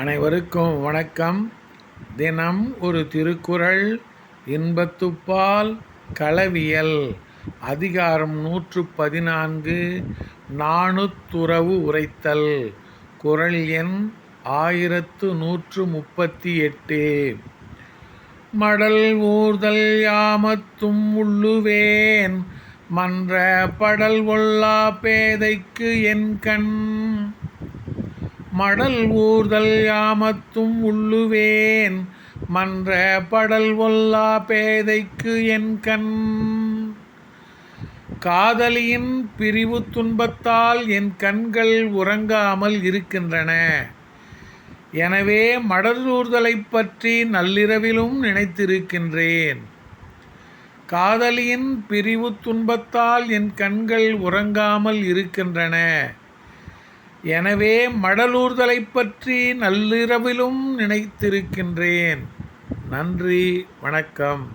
அனைவருக்கும் வணக்கம். தினம் ஒரு திருக்குறள் இன்பத்துப்பால் களவியல் அதிகாரம் நூற்று பதினான்கு நாணுத்துறவு உரைத்தல் குறள் எண் ஆயிரத்து நூற்று முப்பத்தி எட்டு மடல் ஊர்தல் யாமத்தும் உள்ளுவேன் மன்ற படல் ஒல்லா பேதைக்கு என் கண். மடல் ஊர்தல் யாமத்தும் உள்ளுவேன். மன்ற படல் ஒல்லா பேதைக்கு என் கண். காதலியின் பிரிவு துன்பத்தால் என் கண்கள் உறங்காமல் இருக்கின்றன. எனவே மடலூர்தலைப் பற்றி நள்ளிரவிலும் நினைத்திருக்கின்றேன். காதலியின் பிரிவு துன்பத்தால் என் கண்கள் உறங்காமல் இருக்கின்றன. எனவே மடலூர்தலைப் பற்றி நள்ளிரவிலும் நினைத்திருக்கின்றேன். நன்றி வணக்கம்.